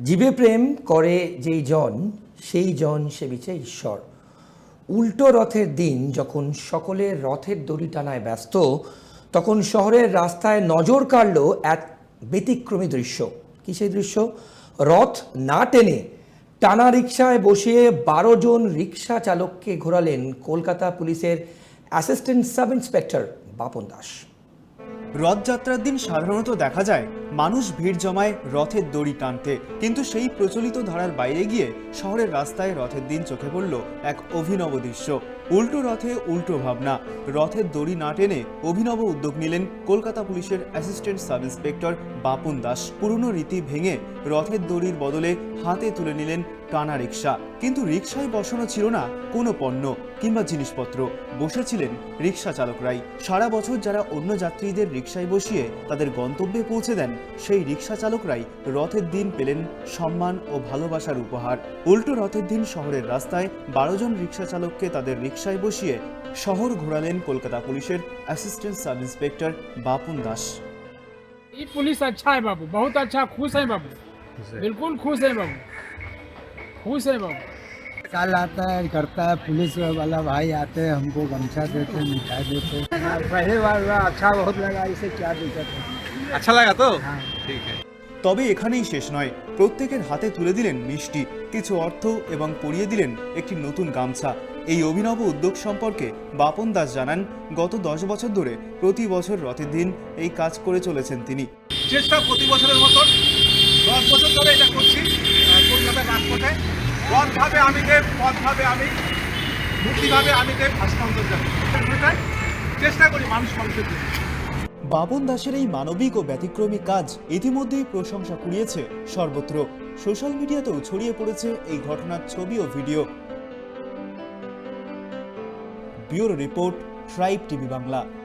জীবে প্রেম করে যেই জন, সেই জন সেবিছে ঈশ্বর। উল্টো রথের দিন যখন সকলের রথের দড়ি টানায় ব্যস্ত, তখন শহরের রাস্তায় নজর কাড়ল এক ব্যতিক্রমী দৃশ্য। কি সেই দৃশ্য? রথ না টেনে টানা রিক্সায় বসিয়ে বারো জন রিক্সা চালককে ঘোরালেন কলকাতা পুলিশের assistant sub inspector Bapan Das. রথযাত্রার দিন সাধারণত দেখা যায়, মানুষ ভিড় জমায় রথের দড়ি টানতে। কিন্তু সেই প্রচলিত ধারার বাইরে গিয়ে শহরের রাস্তায় রথের দিন চোখে পড়ল এক অভিনব দৃশ্য। উল্টো রথে উল্টো ভাবনা। রথের দড়ি না টেনে অভিনব উদ্যোগ নিলেন কলকাতা পুলিশের assistant sub inspector Bapan Das. পুরনো রীতি ভেঙে রথের দড়ির বদলে হাতে তুলে নিলেন টানা রিক্সা কিন্তু রিক্সায় বসানো ছিল না কোনো পণ্য কিংবা জিনিসপত্র। বসেছিলেন রিক্সা চালকরাই সারা বছর যারা অন্য যাত্রীদের রিক্সায় বসিয়ে তাদের গন্তব্যে পৌঁছে দেন, সেই রিক্সা চালকরাই রথের দিন পেলেন সম্মান ও ভালোবাসার উপহার। উল্টো রথের দিন শহরের রাস্তায় বারো জন রিক্সা চালককে তাদের রিক্সায় বসিয়ে শহর ঘোরালেন কলকাতা পুলিশের assistant sub inspector Bapun Das ये पुलिस अच्छा है बाबू बहुत अच्छा खुश है बाबू बिल्कुल खुश है बाबू खुश है बाबू साल आता है करता है पुलिस वाला भाई आते हैं हमको गमछा देते हैं मिठाई देते हैं पहले बार हुआ, अच्छा बहुत लगा इसे क्या दिक्कत है अच्छा लगा तो हाँ ठीक है তবে এখানেই শেষ নয়। প্রত্যেকের হাতে তুলে দিলেন মিষ্টি, কিছু অর্থ এবং পরিয়ে দিলেন একটি নতুন গামছা। এই অভিনব উদ্যোগ সম্পর্কে বাপন দাস জানান, গত দশ বছর ধরে প্রতি বছর রথের দিন এই কাজ করে চলেছেন তিনি। চেষ্টা প্রতি বছরের মতন। দশ বছর ধরে এটা করছি কলকাতার রাজপথে। পথভাবে আমি দেব, পথভাবে আমি মুক্তিভাবে আমি দেব, ভাস্কর চেষ্টা করি মানুষ মানুষের জন্য। বাপন দাসের এই মানবিক ও ব্যতিক্রমী কাজ ইতিমধ্যেই প্রশংসা কুড়িয়েছে সর্বত্র। সোশ্যাল মিডিয়াতেও ছড়িয়ে পড়েছে এই ঘটনার ছবি ও video. Bureau report, Tribe TV Bangla.